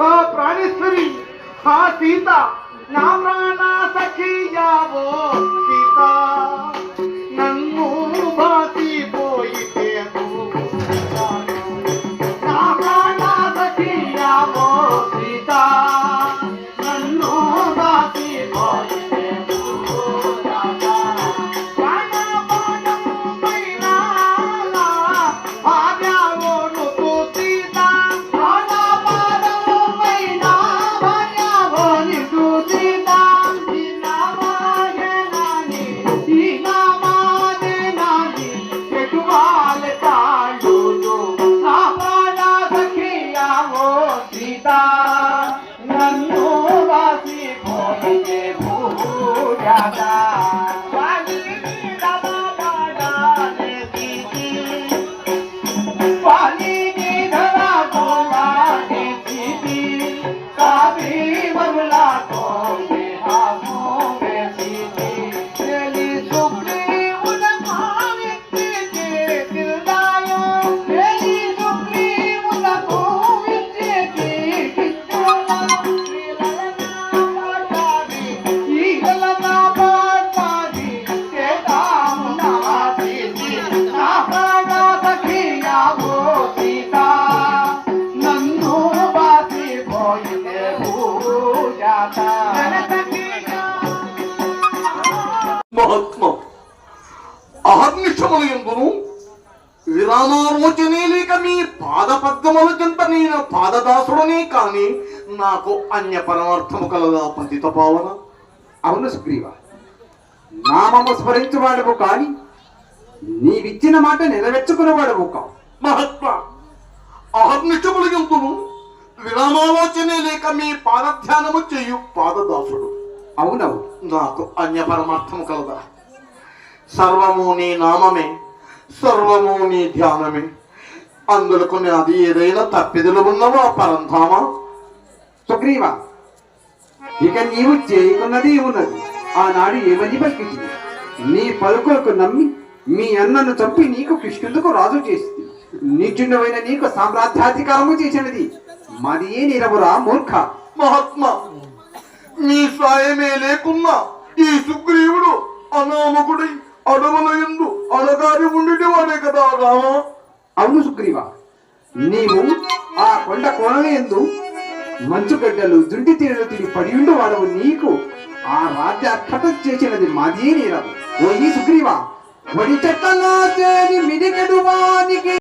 ఆ ప్రాణేశ్వరి ఆ సీత నా నన్ను వాసి పోయితే భూజాతా నన్ను మహాత్మ అహర్నిశములు ఎందును? విరామాలోచనే లేక మీ పాద పద్మముల చెంత నేను పాదదాసుడనే కాని నాకు అన్య పరమార్థము కలదా పతిత పావన. అవును సుగ్రీవ నామము స్మరించువాడవు కాని నీవిచ్చిన మాట నెరవేర్చుకునేవాడవు కావు మహాత్మ అహర్నిశములు ఎందును? విరామాలోచనే లేక మీ పాదధ్యానము చేయు పాదదాసుడు. అవునవు నాకు అన్య పరమార్థము కలదా? సర్వము నీ నామమే సర్వము నీ ధ్యానమే. అందులకు అది ఏదైనా తప్పిదలు ఉన్నవా పరంధామ? సుగ్రీవ ఇక నీవు చేయకున్నది ఉన్నది. ఆనాడు ఏమని పలికింది నీ పలుకులకు నమ్మి మీ అన్నను చంపి నీకు కృష్ణులకు రాజు చేసింది. నీచుండవైన నీకు సామ్రాజ్యాధికారము చేసినది. మరి ఏ నిరవురా మూర్ఖ? మహాత్మా! నీ సాయమే లేకున్నా ఈ సుగ్రీవుడు అనామకుడై అడవుల ఎందు అడగారి ఉండేవాడే కదా రామ. అవును సుగ్రీవ. నీవు ఆ కొండ కోణల ఎందు మంచుగడ్డలు దుంటి తీరలు తిరిగి పడి ఉండు వాడవు నీకు. ఆ రాజ్య అర్హత చేసినది మాదే నీరవు. ఓ ఈ సుగ్రీవ వడి చెట్టలో చేరి మిడిగడు వానికి